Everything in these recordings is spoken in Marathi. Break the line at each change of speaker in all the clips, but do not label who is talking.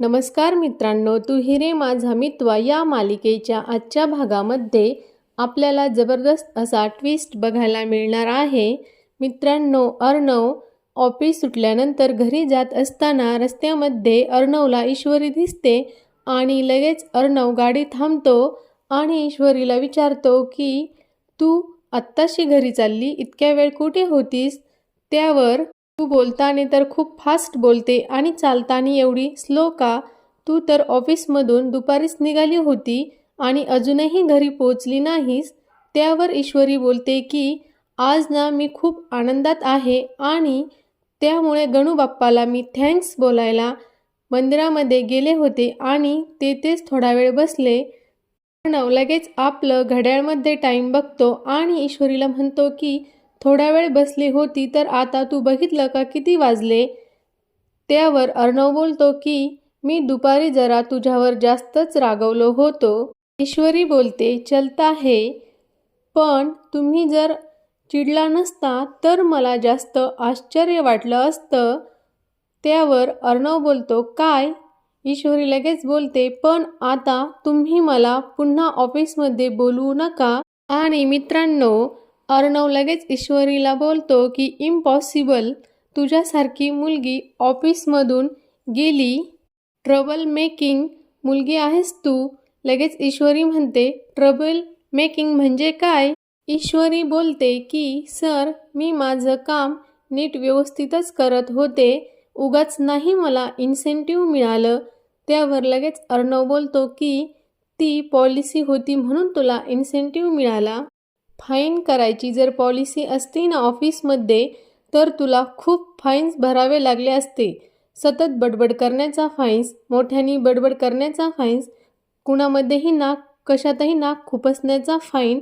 नमस्कार मित्रांनो तू हिरे माझा मित्वा या मालिकेच्या आजच्या भागामध्ये आपल्याला जबरदस्त असा ट्विस्ट बघायला मिळणार आहे. मित्रांनो अर्णव ऑफिस सुटल्यानंतर घरी जात असताना रस्त्यामध्ये अर्णवला ईश्वरी दिसते आणि लगेच अर्णव गाडी थांबतो आणि ईश्वरीला विचारतो की तू आत्ताशी घरी चालली? इतक्या वेळ कुठे होतीस? त्यावर तू बोलताना तर खूप फास्ट बोलते आणि चालताना एवढी स्लो का? तू तर ऑफिसमधून दुपारीच निघाली होती आणि अजूनही घरी पोचली नाहीस. त्यावर ईश्वरी बोलते की आज ना मी खूप आनंदात आहे आणि त्यामुळे गणू बाप्पाला मी थँक्स बोलायला मंदिरामध्ये गेले होते आणि तेथेच थोडा वेळ बसले. प्रणव लगेच आपलं घड्याळमध्ये टाईम बघतो आणि ईश्वरीला म्हणतो की थोडा वेळ बसली होती तर आता तू बघितलं का किती वाजले? त्यावर अर्णव बोलतो की मी दुपारी जरा तुझ्यावर जास्तच रागवलो होतो. ईश्वरी बोलते चलता हे. पण तुम्ही जर चिडला नसता तर मला जास्त आश्चर्य वाटलं असतं. त्यावर अर्णव बोलतो काय? ईश्वरी लगेच बोलते पण आता तुम्ही मला पुन्हा ऑफिसमध्ये बोलवू नका. आणि मित्रांनो अर्णव लगेच ईश्वरीला बोलतो की इम्पॉसिबल. तुझ्यासारखी मुलगी ऑफिसमधून गेली. ट्रबल मेकिंग मुलगी आहेस तू. लगेच ईश्वरी म्हणते ट्रबल मेकिंग म्हणजे काय? ईश्वरी बोलते की सर मी माझं काम नीट व्यवस्थितच करत होते. उगाच नाही मला इन्सेंटिव्ह मिळालं. त्यावर लगेच अर्णव बोलतो की ती पॉलिसी होती म्हणून तुला इन्सेंटिव्ह मिळाला. फाईन करायची. जर पॉलिसी असती ना ऑफिसमध्ये तर तुला खूप फाईन्स भरावे लागले असते. सतत बडबड करण्याचा फाईन्स मोठ्यानी बडबड करण्याचा फाईन्स कुणामध्येही नाक कशातही नाक खुपसण्याचा फाईन.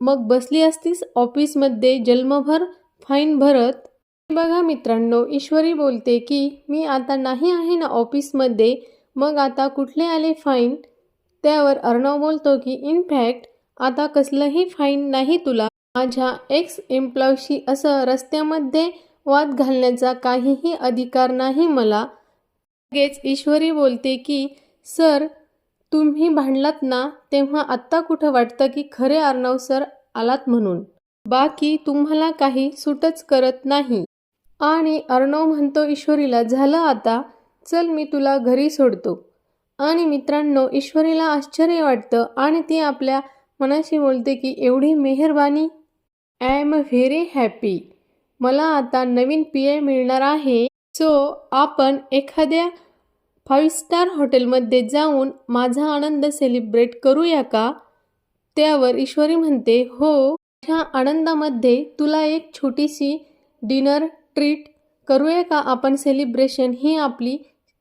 मग बसली असतीस ऑफिसमध्ये जन्मभर फाईन भरत. बघा मित्रांनो ईश्वरी बोलते की मी आता नाही आहे ना ऑफिसमध्ये मग आता कुठले आले फाईन? त्यावर अर्णव बोलतो की इनफॅक्ट आता कसलंही फाईन नाही तुला. माझ्या एक्स एम्प्लॉयशी असं रस्त्यामध्ये वाद घालण्याचा काहीही अधिकार नाही मला. लगेच ईश्वरी बोलते की सर तुम्ही भांडलात ना तेव्हा आत्ता कुठं वाटतं की खरे अर्णव सर आलात म्हणून? बाकी तुम्हाला काही सुटच करत नाही. आणि अर्णव म्हणतो ईश्वरीला झालं आता. चल मी तुला घरी सोडतो. आणि मित्रांनो ईश्वरीला आश्चर्य वाटतं आणि ती आपल्या मनाशी बोलते की एवढी मेहरबानी. आय एम व्हेरी हॅपी मला आता नवीन पी ए मिळणार आहे. सो आपण एखाद्या फाईव्ह स्टार हॉटेलमध्ये जाऊन माझा आनंद सेलिब्रेट करूया का? त्यावर ईश्वरी म्हणते हो ह्या आनंदामध्ये तुला एक छोटीशी डिनर ट्रीट करूया का? आपण सेलिब्रेशन ही आपली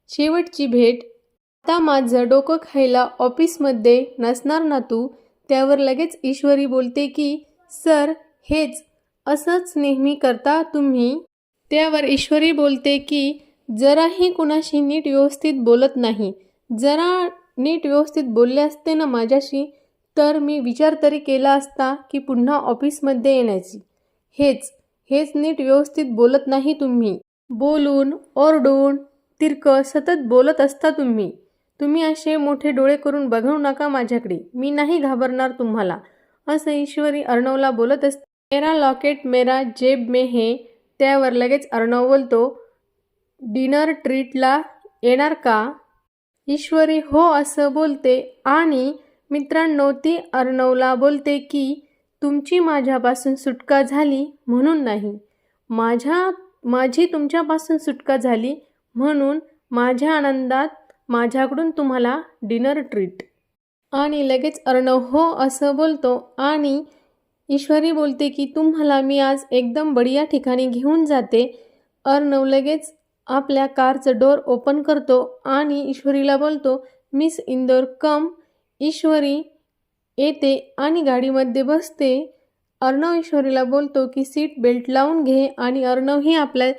शेवटची भेट. आता माझं डोकं खायला ऑफिसमध्ये नसणार ना तू? त्यावर लगेच ईश्वरी बोलते की सर हेच असंच नेहमी करता तुम्ही? त्यावर ईश्वरी बोलते की जराही कुणाशी नीट व्यवस्थित बोलत नाही. जरा नीट व्यवस्थित बोलले असते ना माझ्याशी तर मी विचार तरी केला असता की पुन्हा ऑफिसमध्ये येण्याची. हेच हेच नीट व्यवस्थित बोलत नाही तुम्ही. बोलून ओरडून तिरकं सतत बोलत असता तुम्ही. तुम्ही असे मोठे डोळे करून बघू नका माझ्याकडे. मी नाही घाबरणार तुम्हाला. असं ईश्वरी अर्णवला बोलत असते. मेरा लॉकेट मेरा जेब में हे. त्यावर लगेच अर्णव बोलतो डिनर ट्रीटला येणार का? ईश्वरी हो असं बोलते आणि मित्रांनो ती अर्णवला बोलते की तुमची माझ्यापासून सुटका झाली म्हणून नाही. माझ्या माझी तुमच्यापासून सुटका झाली म्हणून माझ्या आनंदात माझ्याकडून तुम्हाला डिनर ट्रीट आणि लगेच अर्णव हो असं बोलतो. आणि ईश्वरी बोलते की तुम्हाला मी आज एकदम बढिया ठिकाणी घेऊन जाते. अर्णव लगेच आपल्या कारचं डोर ओपन करतो आणि ईश्वरीला बोलतो मिस इंदोर कम ईश्वरी येते आणि गाडीमध्ये बसते. अर्णव ईश्वरीला बोलतो की सीट बेल्ट लावून घे. आणि अर्णवही आपल्या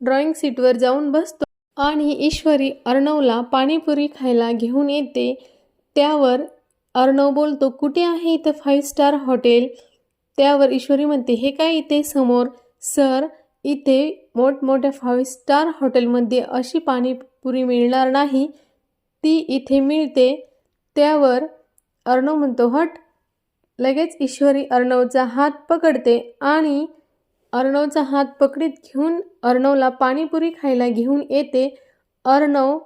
ड्रॉइंग सीटवर जाऊन बसतो. आणि ईश्वरी अर्णवला पाणीपुरी खायला घेऊन येते. त्यावर अर्णव बोलतो कुठे आहे इथं फाईव्ह स्टार हॉटेल त्यावर ईश्वरी म्हणते हे काय इथे समोर? सर इथे मोठमोठ्या फाईव्ह स्टार हॉटेलमध्ये अशी पाणीपुरी मिळणार नाही. ती इथे मिळते. त्यावर अर्णव म्हणतो हट. लगेच ईश्वरी अर्णवचा हात पकडते आणि अर्णवचा हात पकडीत घेऊन अर्णवला पाणीपुरी खायला घेऊन येते. अर्णव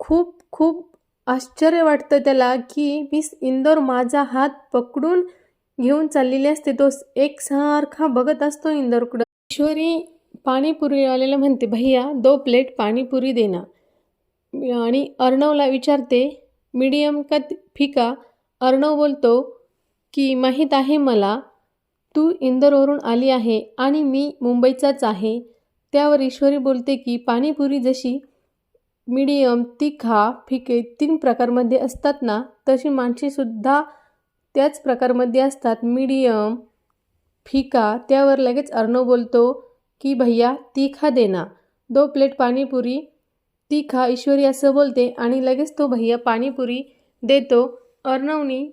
खूप खूप आश्चर्य वाटतं त्याला की मिस इंदोर माझा हात पकडून घेऊन चाललेली असते. तो एकसारखा बघत असतो इंदोरकडं. ईश्वरी पाणीपुरीवाल्याला म्हणते भैया दो प्लेट पाणीपुरी देना. आणि अर्णवला विचारते मीडियम का फिका? अर्णव बोलतो की माहीत आहे मला तू इंदोरवरून आली आहे आणि मी मुंबईचाच आहे. त्यावर ईश्वरी बोलते की पाणीपुरी जशी मिडियम तिखा फिके तीन प्रकारमध्ये असतात ना तशी माणसेसुद्धा त्याच प्रकारमध्ये असतात. मीडियम फिका त्यावर लगेच अर्णव बोलतो की भैया तिखा देना दो प्लेट पाणीपुरी तिखा ईश्वरी असं बोलते आणि लगेच तो भैया पाणीपुरी देतो. अर्णवनी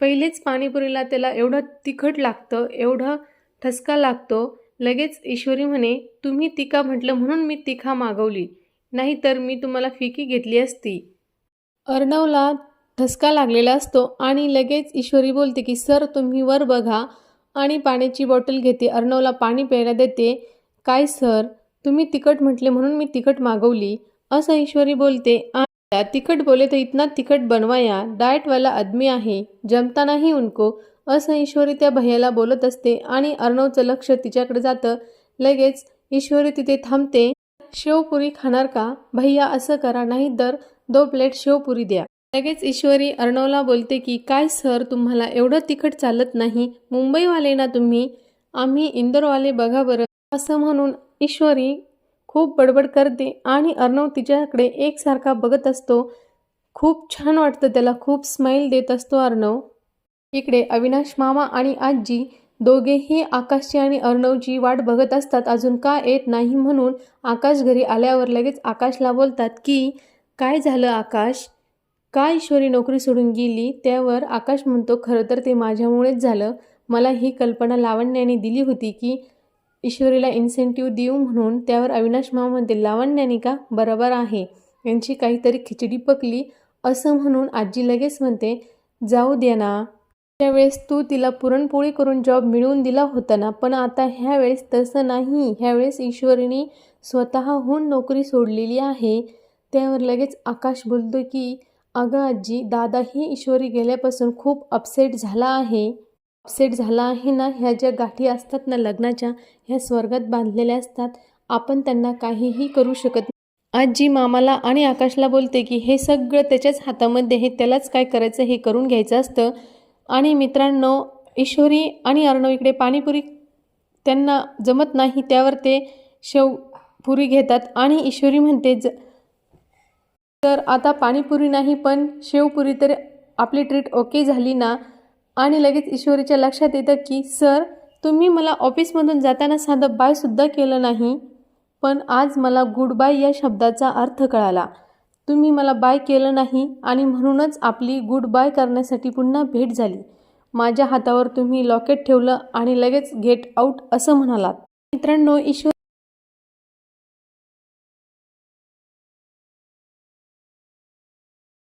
पहिलेच पाणीपुरीला त्याला एवढं तिखट लागतं एवढं ठसका लागतो लगेच ईश्वरी म्हणे तुम्ही तिखा म्हटलं म्हणून मी तिखा मागवली नाहीतर मी तुम्हाला फिकी घेतली असती. अर्णवला ठसका लागलेला असतो आणि लगेच ईश्वरी बोलते की सर तुम्ही वर बघा आणि पाण्याची बॉटल घेते. अर्णवला पाणी प्यायला देते. काय सर? तुम्ही तिखट म्हटले म्हणून मी तिखट मागवली? असं ईश्वरी बोलते आ तिखट बोले तो इतना तिखट बनवाया डाएटवाला आदमी आहे जमतानाही उनको असं ईश्वरी त्या भैयाला बोलत असते आणि अर्णवचं लक्ष तिच्याकडे जातं. लगेच ईश्वरी तिथे थांबते. शेवपुरी खाणार का? भैया असं करा नाही तर दो प्लेट शेवपुरी द्या. लगेच ईश्वरी अर्णवला बोलते की काय सर तुम्हाला एवढं तिखट चालत नाही? मुंबईवाले ना तुम्ही? आम्ही इंदोरवाले बघा बरं. असं म्हणून ईश्वरी खूप बडबड करते आणि अर्णव तिच्याकडे एकसारखा बघत असतो. खूप छान वाटतं त्याला खूप स्माईल देत असतो अर्णव. इकडे अविनाश मामा आणि आजी दोघेही आकाशची आणि अर्णवची वाट बघत असतात. अजून का येत नाही म्हणून आकाश घरी आल्यावर लगेच आकाशला बोलतात की काय झालं आकाश? का ईश्वरी नोकरी सोडून गेली? त्यावर आकाश म्हणतो खरं तर ते माझ्यामुळेच झालं. मला ही कल्पना लावण्याने दिली होती की ईश्वरीला इन्सेंटिव्ह देऊ म्हणून त्यावर अविनाश मामा म्हणते लावण्याने का? बरोबर आहे. यांची काहीतरी खिचडी पकली असं म्हणून आजी लगेच म्हणते जाऊ द्या ना. त्यावेळेस तू तिला पुरणपोळी करून जॉब मिळवून दिला होता ना पण आता ह्यावेळेस तसं नाही. ह्यावेळेस ईश्वरीने स्वतःहून नोकरी सोडलेली आहे. त्यावर लगेच आकाश बोलतो की अगं आजी दादाही ईश्वरी गेल्यापासून खूप अपसेट झाला आहे. अपसेट झाला आहे ना ह्या ज्या गाठी असतात ना लग्नाच्या ह्या स्वर्गात बांधलेल्या असतात आपण त्यांना काहीही करू शकत नाही. आजी मामाला आणि आकाशला बोलते की हे सगळं त्याच्याच हातामध्ये हे त्यालाच काय करायचं हे करून घ्यायचं असतं. आणि मित्रांनो ईश्वरी आणि अर्णव इकडे पाणीपुरी त्यांना जमत नाही त्यावर ते शेवपुरी घेतात आणि ईश्वरी म्हणते ज तर आता पाणीपुरी नाही पण शेवपुरी तर आपली ट्रीट ओके झाली ना आणि लगेच ईश्वरीच्या लक्षात येतं की सर तुम्ही मला ऑफिसमधून जाताना साधं बायसुद्धा केलं नाही. पण आज मला गुड बाय या शब्दाचा अर्थ कळाला. तुम्ही मला बाय केलं नाही आणि म्हणूनच आपली गुड बाय करण्यासाठी पुन्हा भेट झाली. माझ्या हातावर तुम्ही लॉकेट ठेवलं आणि लगेच गेट आऊट असं म्हणालात. मित्रांनो ईश्वर